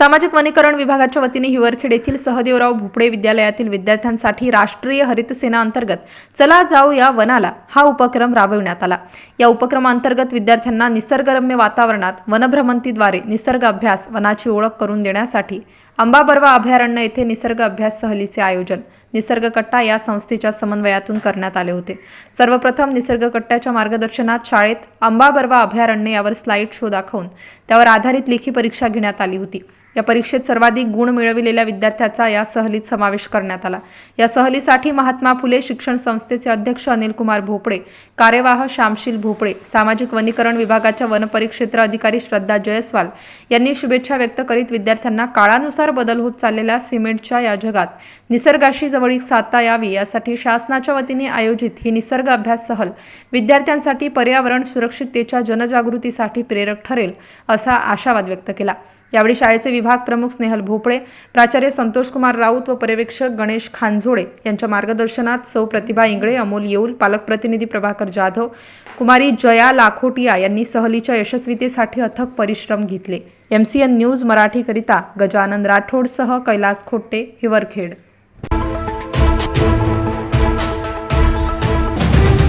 सामाजिक वनीकरण विभागाच्या वतीने हिवरखेड येथील सहदेवराव भोपळे विद्यालयातील विद्यार्थ्यांसाठी राष्ट्रीय हरित सेना अंतर्गत चला जाऊ या वनाला हा उपक्रम राबविण्यात आला. या उपक्रमांतर्गत विद्यार्थ्यांना निसर्गरम्य वातावरणात वनभ्रमंतीद्वारे निसर्ग अभ्यास वनाची ओळख करून देण्यासाठी अंबाबर्वा अभयारण्य येथे निसर्ग अभ्यास सहलीचे आयोजन. निसर्ग कट्टा या संस्थेच्या समन्वयातून करण्यात आले होते. सर्वप्रथम निसर्ग कट्ट्याच्या मार्गदर्शनात शाळेत अंबाबर्वा अभयारण्य यावर स्लाइड शो दाखवून त्यावर आधारित लेखी परीक्षा घेण्यात आली होती. या परीक्षेत सर्वाधिक गुण मिळविलेल्या विद्यार्थ्याचा या सहलीत समावेश करण्यात आला. या सहलीसाठी महात्मा फुले शिक्षण संस्थेचे अध्यक्ष अनिल कुमार भोपळे कार्यवाह श्यामशील भोपळे सामाजिक वनीकरण विभागाच्या वनपरिक्षेत्र अधिकारी श्रद्धा जयस्वाल यांनी शुभेच्छा व्यक्त करीत विद्यार्थ्यांना काळानुसार बदल होत चाललेल्या सिमेंटच्या या जगात. निसर्गाशी जवळीक साधता यावी यासाठी शासनाच्या वतीने आयोजित ही निसर्ग अभ्यास सहल विद्यार्थ्यांसाठी पर्यावरण सुरक्षिततेच्या जनजागृतीसाठी प्रेरक ठरेल असा आशावाद व्यक्त केला. यावेळी शाळेचे विभाग प्रमुख स्नेहल भोपळे प्राचार्य संतोष कुमार राऊत व पर्यवेक्षक गणेश खानझोडे यांच्या मार्गदर्शनात सौ प्रतिभा इंगळे अमोल येऊल पालकप्रतिनिधी प्रभाकर जाधव कुमारी जया लाखोटिया यांनी सहलीच्या यशस्वीतेसाठी अथक परिश्रम घेतले. एमसीएन न्यूज मराठीकरिता गजानन राठोडसह कैलास खोट्टे हिवरखेड.